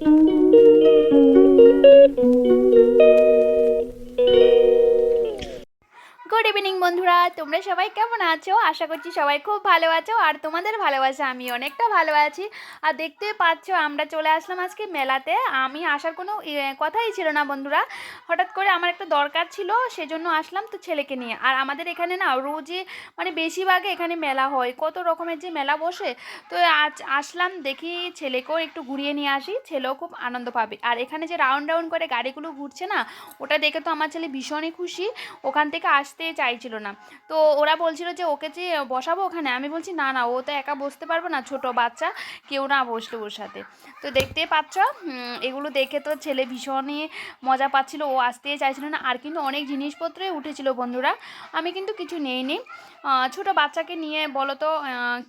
Good তোমরা সবাই কেমন আছো? আশা করছি সবাই খুব ভালো আছো আর তোমাদের ভালোবাসা আমি অনেকটা ভালো আছি। আর দেখতে পাচ্ছ, আমরা চলে আসলাম আজকে মেলাতে। আমি আসার কোনো কথাই ছিল না বন্ধুরা। হঠাৎ করে আমার একটা দরকার ছিল, সেজন্য আসলাম তো ছেলেকে নিয়ে। আর আমাদের এখানে না, রোজই মানে বেশিরভাগে এখানে মেলা হয়। কত রকমের যে মেলা বসে, তো আজ আসলাম দেখি ছেলেকেও একটু ঘুরিয়ে নিয়ে আসি। ছেলেও খুব আনন্দ পাবে। আর এখানে যে রাউন্ড রাউন্ড করে গাড়িগুলো ঘুরছে না, ওটা দেখে তো আমার ছেলে ভীষণই খুশি। ওখান থেকে আসতে চাইছিল না। তো ওরা বলছিল যে, ওকে যে বসাবো ওখানে? আমি বলছি, না না, ও তো একা বসতে পারবে না, ছোট বাচ্চা, কেউ না বসল ওর সাথে। তো দেখতেই পাচ্ছ এগুলো দেখে তো ছেলে ভীষণই মজা পাচ্ছিল। ও আসতেই চাইছিল না, আর কিন্তু অনেক জিনিসপত্রই উঠেছিল বন্ধুরা। আমি কিন্তু কিছু নেইনি। ছোট বাচ্চাকে নিয়ে বলো তো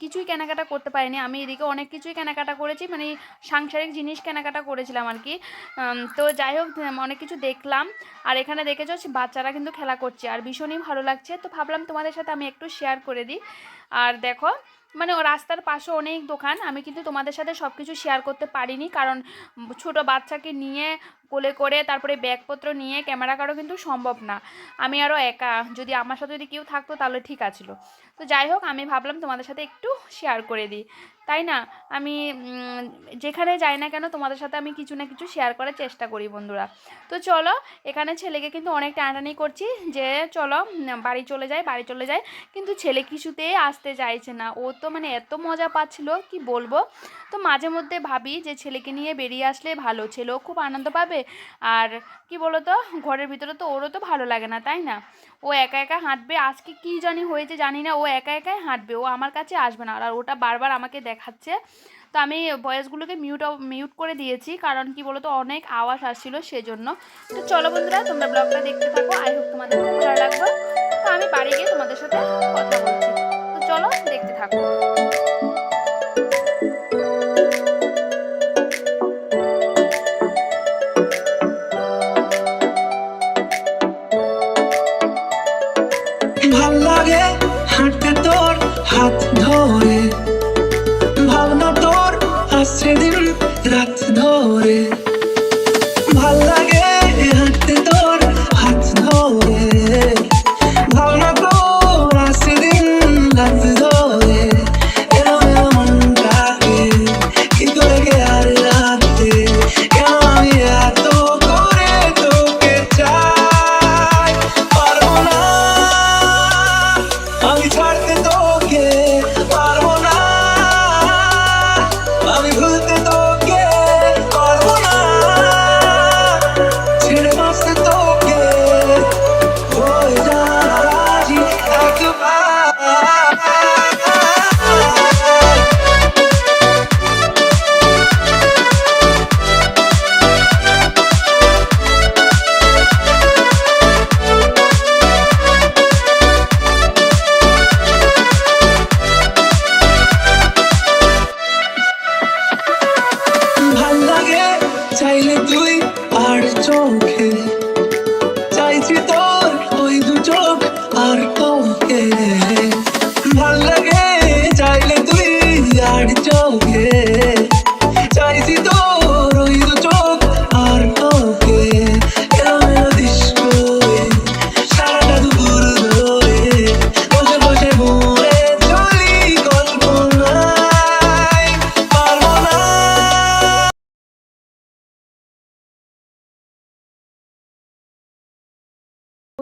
কিছুই কেনাকাটা করতে পারিনি। আমি এদিকে অনেক কিছুই কেনাকাটা করেছি মানে সাংসারিক জিনিস কেনাকাটা করেছিলাম আর কি। তো যাই হোক, অনেক কিছু দেখলাম। আর এখানে দেখেছ, বাচ্চারা কিন্তু খেলা করছে, আর ভীষণই ভালো লাগছে। তো ভাবলাম তোমাদের সাথে আমি একটু শেয়ার করে দিই। আর দেখো মানে ও রাস্তার পাশে অনেক দোকান, আমি কিন্তু তোমাদের সাথে সব কিছু শেয়ার করতে পারিনি। কারণ ছোট বাচ্চাকে নিয়ে কোলে করে তারপরে ব্যাগপত্র নিয়ে ক্যামেরা করা কিন্তু সম্ভব না। আমি আরও একা, যদি আমার সাথে যদি কেউ থাকতো তাহলে ঠিক আছিল। তো যাই হোক, আমি ভাবলাম তোমাদের সাথে একটু শেয়ার করে দিই। তাই না? আমি যেখানে যাই না কেন তোমাদের সাথে আমি কিছু না কিছু শেয়ার করার চেষ্টা করি বন্ধুরা। তো চলো, এখানে ছেলেকে কিন্তু অনেক টানাটানি করছি যে চলো বাড়ি চলে যাই, বাড়ি চলে যাই। কিন্তু ছেলে কিছুতেই আসতে চাইছে না। ও তো মানে এত মজা পাচ্ছিল, কি বলব? তো মাঝে মধ্যে ভাবি যে ছেলেকে নিয়ে বেরিয়ে আসলে ভালো, ছেলেও খুব আনন্দ পাবে। আর কি বলো তো ঘরের ভিতরে তো ওরও তো ভালো লাগে না, তাই না? ও একা একা হাঁটবে, আজকে কি জানি হয়েছে জানি না, ও একা একাই হাঁটবে, ও আমার কাছে আসবে না। আর ওটা বারবার আমাকে দেখাচ্ছে। তো আমি ভয়েসগুলোকে মিউট মিউট করে দিয়েছি, কারণ কি বলতো, অনেক আওয়াজ আসছিল সেজন্য। তো চলো বন্ধুরা, তোমরা ব্লগটা দেখতে থাকো, আই হোপ তোমাদের খুব ভালো লাগবে। তো আমি বাড়ি গিয়ে তোমাদের সাথে কথা বলছি। চলো, দেখতে থাকো। ভালো লাগে হাঁটতে তোর হাত ধরে। ভাবনা তোর আসছে দিন রাত ধরে। ভালো লাগে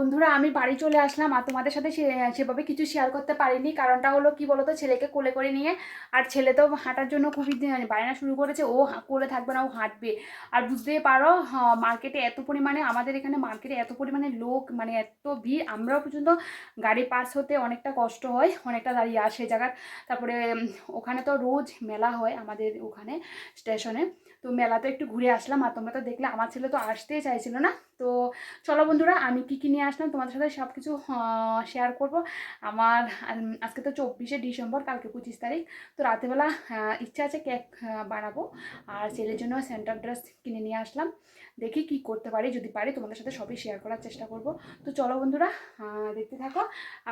বন্ধুরা, আমি বাড়ি চলে আসলাম আর তোমাদের সাথে সেভাবে কিছু শেয়ার করতে পারিনি। কারণটা হলো কি বলতো, ছেলেকে কোলে করে নিয়ে, আর ছেলে তো হাঁটার জন্য খুবই বায়না শুরু করেছে, ও কোলে থাকবে না, ও হাঁটবে। আর বুঝতেই পারো মার্কেটে এত পরিমাণে, আমাদের এখানে মার্কেটে এত পরিমাণে লোক মানে এত ভিড়, আমরাও পর্যন্ত গাড়ি পাস হতে অনেকটা কষ্ট হয়, অনেকটা দাঁড়িয়ে আসে জায়গার, তারপরে ওখানে তো রোজ মেলা হয় আমাদের ওখানে স্টেশনে তো মেলাতে একটু ঘুরে আসলাম, আর তোমরা তো দেখলে, আমার ছেলে তো আসতেই চাইছিল না। তো চলো বন্ধুরা, আমি কী কী নিয়ে আসলাম তোমাদের সাথে সব কিছু শেয়ার করব। আমার আজকে তো চব্বিশে ডিসেম্বর, কালকে পঁচিশ তারিখ। তো রাতেবেলা ইচ্ছা আছে কেক বানাবো। আর ছেলের জন্য সেন্টার ড্রেস কিনে নিয়ে আসলাম। দেখি কি করতে পারি, যদি পারি তোমাদের সাথে সবই শেয়ার করার চেষ্টা করব। তো চলো বন্ধুরা দেখতে থাকো।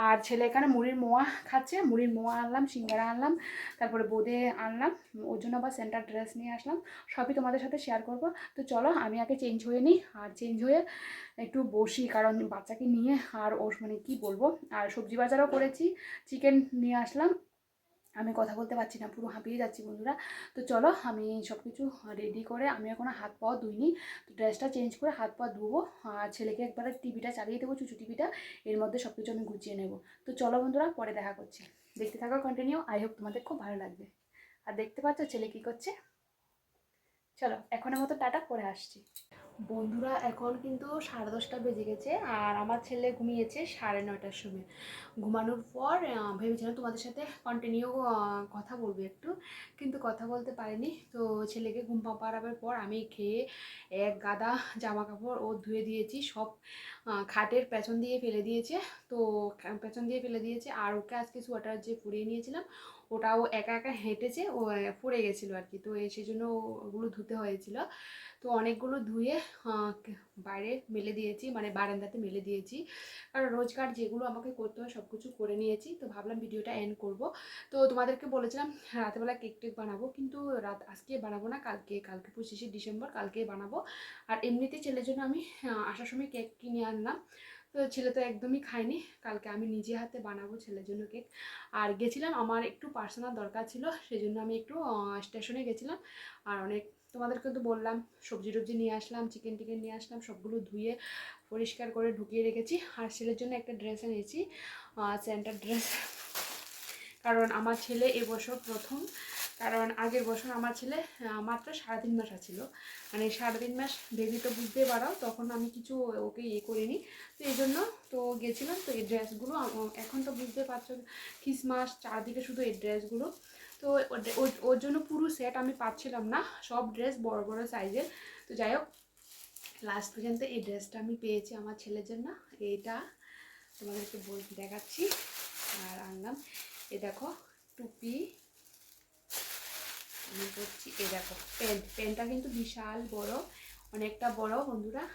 আর ছেলে এখানে মুড়ির মোয়া খাচ্ছে। মুড়ির মোয়া আনলাম, সিঙ্গারা আনলাম, তারপরে বোঁদে আনলাম। ওর জন্য আবার সেন্টার ড্রেস নিয়ে আসলাম। সবই তোমাদের সাথে শেয়ার করব। তো চলো, আমি আগে চেঞ্জ হয়ে নিই। আর চেঞ্জ হয়ে একটু বসি, কারণ বাচ্চাকে নিয়ে আর ওর মানে কি বলব? আর সবজি বাজারও করেছি চিকেন নিয়ে আসলাম। আমি কথা বলতে পারছি না, পুরো হাঁপিয়ে যাচ্ছি বন্ধুরা। তো চলো, আমি সব কিছু রেডি করে, আমি এখনও হাত পাও ধুইনি। তো ড্রেসটা চেঞ্জ করে হাত পা ধুবো, আর ছেলেকে একবারে টিভিটা চালিয়ে দেবো, চুচু টিভিটা এর মধ্যে সব কিছু আমি গুছিয়ে নেব। তো চলো বন্ধুরা, পরে দেখা করছি। দেখতে থাকো কন্টিনিউ আই হোপ তোমাদের খুব ভালো লাগবে। আর দেখতে পাচ্ছ ছেলে কি করছে? চলো, এখনের মতো টাটা, পরে আসছি। বন্ধুরা, এখন কিন্তু সাড়ে দশটা বেজে গেছে, আর আমার ছেলে ঘুমিয়েছে সাড়ে নয়টার সময়। ঘুমানোর পর ভেবেছিলাম তোমাদের সাথে কন্টিনিউ কথা বলব একটু, কিন্তু কথা বলতে পারিনি। তো ছেলেকে ঘুম পাড়াবার পর আমি খেয়ে এক গাদা জামা কাপড় ও ধুয়ে দিয়েছি, সব খাটের পেছন দিয়ে ফেলে দিয়েছে। তো, পেছন দিয়ে ফেলে দিয়েছে, আর ওকে আজকে সোয়েটার যে পরিয়ে নিয়েছিলাম ওটাও একা একা হেঁটেছে, ও পড়ে গেছিল আর কি। তো সেই জন্য ওগুলো ধুতে হয়েছিল। তো অনেকগুলো ধুয়ে বাইরে মেলে দিয়েছি মানে বারান্দাতে মেলে দিয়েছি। কারণ রোজগার যেগুলো আমাকে করতে হয় সব কিছু করে নিয়েছি। তো ভাবলাম ভিডিওটা এন্ড করব। তো তোমাদেরকে বলেছিলাম, রাতেবেলা কেক টেক বানাবো। কিন্তু রাত, আজকে বানাবো না, কালকে কালকে পঁচিশে ডিসেম্বর কালকে বানাবো। আর এমনিতে ছেলের জন্য আমি আসার সময় কেক কিনে আনলাম। তো ছেলে তো একদমই খায়নি। কালকে আমি নিজে হাতে বানাবো ছেলের জন্য কেক। আর গেছিলাম, আমার একটু পার্সোনাল দরকার ছিল সেই জন্য আমি একটু স্টেশনে গেছিলাম। আর অনেক তোমাদেরকে তো বললাম, সবজি টবজি নিয়ে আসলাম চিকেন টিকেন নিয়ে আসলাম, সবগুলো ধুয়ে পরিষ্কার করে ঢুকিয়ে রেখেছি। আর ছেলের জন্য একটা ড্রেস এনেছি সেন্টার ড্রেস কারণ আমার ছেলে এবছর প্রথম। কারণ আগের বছর আমার ছেলে মাত্র সাড়ে তিন মাস ছিল মানে সাড়ে তিন মাস বেবি তো বুঝতে পারো, তখন আমি কিছু ওকে ইয়ে করিনি। তো এই জন্য তো গেছিলাম, তো এই ড্রেসগুলো এখন তো বুঝতে পারছ, খ্রিসমাস চারদিকে শুধু এই ড্রেসগুলো। তো ওর জন্য পুরো সেট আমি পাচ্ছিলাম না, সব ড্রেস বড় বড় সাইজের তো যাই হোক লাস্ট পর্যন্ত এই ড্রেসটা আমি পেয়েছি আমার ছেলের জন্য। এইটা তোমাদেরকে বল, দেখাচ্ছি। আর আনলাম। এ দেখো, টুপি। আমি করছি, এ দেখো, প্যান্ট। প্যান্টটা কিন্তু বিশাল বড়, অনেকটা বড়, বন্ধুরা।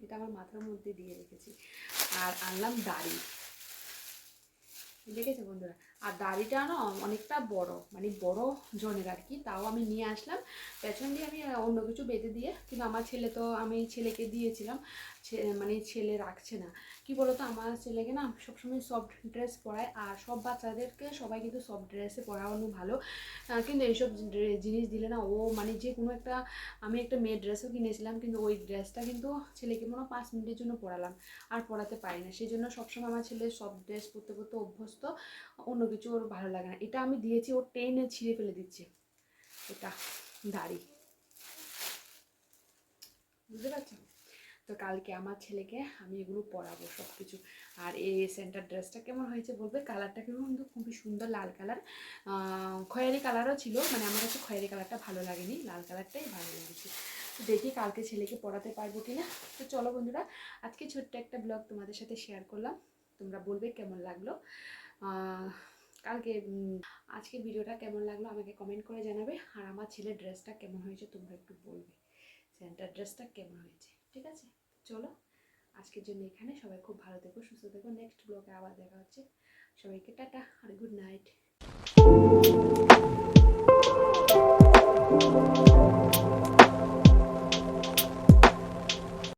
এটা আমার মাথার মধ্যে দিয়ে রেখেছি। আর আনলাম দাড়ি। দেখেছ, বন্ধুরা? আর দাড়িটা না অনেকটা বড় মানে বড় জনের আর কি, তাও আমি নিয়ে আসলাম। পেছন দিয়ে আমি অন্য কিছু বেঁধে দিয়ে, কিন্তু আমার ছেলে তো, আমি ছেলেকে দিয়েছিলাম মানে ছেলে রাখছে না। কি বলতো, আমার ছেলেকে না সবসময় সফট ড্রেস পরায়, আর সব বাচ্চাদেরকে সবাই কিন্তু সফট ড্রেসে পরানো ভালো। কিন্তু এইসব জিনিস দিলে না ও মানে যে কোনো একটা, আমি একটা মেয়ের ড্রেসও কিনেছিলাম, কিন্তু ওই ড্রেসটা কিন্তু ছেলেকে মনে পাঁচ মিনিটের জন্য পরালাম, আর পরাতে পারি না। সেই জন্য সবসময় আমার ছেলে সব ড্রেস পরতে পরতে অভ্যস্ত, অন্য কিছু ওর ভালো লাগে না। এটা আমি দিয়েছি, ওর টেনে ছিঁড়ে ফেলে দিচ্ছে। এটা দাড়ি। বুঝতে পারছ তো কালকে আমার ছেলেকে আমি এগুলো পরাবো সব কিছু আর এই সেন্টার ড্রেসটা কেমন হয়েছে বলবে? কালারটা কিন্তু খুবই সুন্দর লাল কালার খয়েরি কালারও ছিল মানে আমার কাছে খয়েরি কালারটা ভালো লাগেনি। লাল কালারটাই ভালো লেগেছে। তো দেখি কালকে ছেলেকে পড়াতে পারব কিনা। তো চলো বন্ধুরা, আজকে ছোট্ট একটা ব্লগ তোমাদের সাথে শেয়ার করলাম। তোমরা বলবে কেমন লাগল। কালকে আজকে ভিডিওটা কেমন লাগল আমাকে কমেন্ট করে জানাবে। আর আমার ছেলের ড্রেসটা কেমন হয়েছে তোমরা একটু বলবে। সেন্টার ড্রেসটা কেমন হয়েছে, ঠিক আছে? চলো, আজকের জন্য এখানে। সবাই খুব ভালো থেকো, সুস্থ থেকো। নেক্সট ব্লগে আবার দেখা হচ্ছে। সবাইকে টাটা আর গুড নাইট